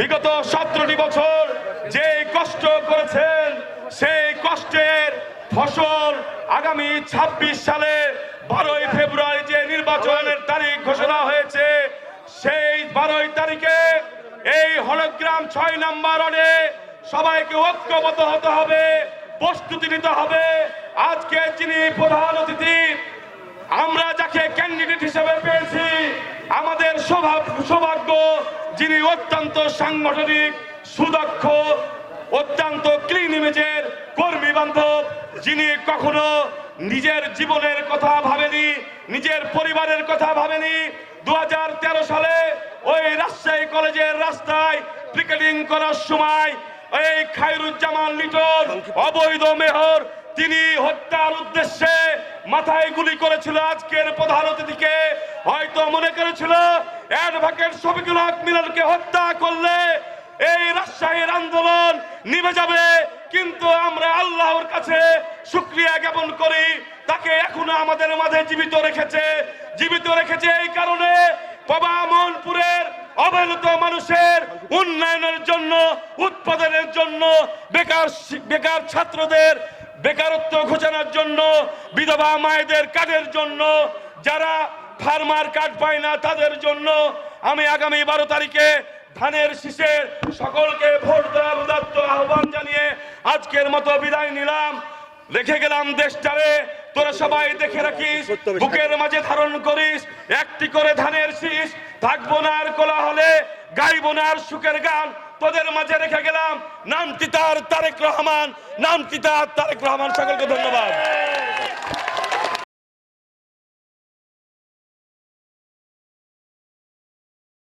বিগত সতেরোটি বছর যে কষ্ট করেছেন, সেই কষ্টের ফসল আগামী ২৬ সালে বারোই ফেব্রুয়ারি যে নির্বাচনের তারিখ ঘোষণা হয়েছে, সেই বারোই তারিখে এই হলগ্রাম ছয় নাম্বার ওয়ার্ডে সবাইকে ঐক্যবদ্ধ হতে হবে, প্রস্তুতি নিতে হবে। আজকে যিনি প্রধান অতিথি, আমরা যাকে ক্যান্ডিডেট হিসেবে পেয়েছি, আমাদের সভা সৌভাগ্য যিনি অত্যন্ত সাংগঠনিক, সুদক্ষ, অত্যন্ত ক্লিন ইমেজের কর্মী বান্ধব, যিনি কখনো নিজের জীবনের কথা ভাবেনি, নিজের পরিবারের কথা ভাবেনি। দু সালে ওই রাজশাহী কলেজের রাস্তায় পিকেটিং করার সময় এই খায়রুজ্জামান লিটন, অবৈধ মেহর, তিনি হত্যার উদ্দেশ্যে মাথায় গুলি করেছিল আজকের প্রধান অতিথিকে। হয়তো মনে করেছিল, অ্যাডভোকেট শফিকুল হক মিলনকে হত্যা করলে এই রাজশাহীর আন্দোলন নিভে যাবে। কিন্তু আমরা আল্লাহর কাছে শুক্রিয়া জ্ঞাপন করি, তাকে এখনও আমাদের মাঝে জীবিত রেখেছে। জীবিত রেখেছে এই কারণে বাবা মনপুরের অবহেলিত মানুষের উন্নয়নের জন্য, উৎপাদনের জন্য, বেকার বেকার ছাত্রদের বেকারত্ব ঘোষণার জন্য, বিধবা মায়েদের কাজের জন্য যারা ফার্মার কার্ড পায় না তাদের জন্য আমি আগামী বারো তারিখে ধানের শীষের সকলকে ভোট দেওয়ার উদাত্ত আহ্বান জানিয়ে আজকের মতো বিদায় নিলাম। রেখে গেলাম দেশটারে তোরা সবাই দেখে রাখিস বুকের মাঝে ধারণ করিস একটি করে ধানের শীষ থাকব না আর কোলা হলে গাইবো না আর সুখের গান। তোদের মাঝে রেখে গেলাম নাম তিতার তারেক রহমান নাম তিতার তারেক রহমান সকলকে ধন্যবাদ।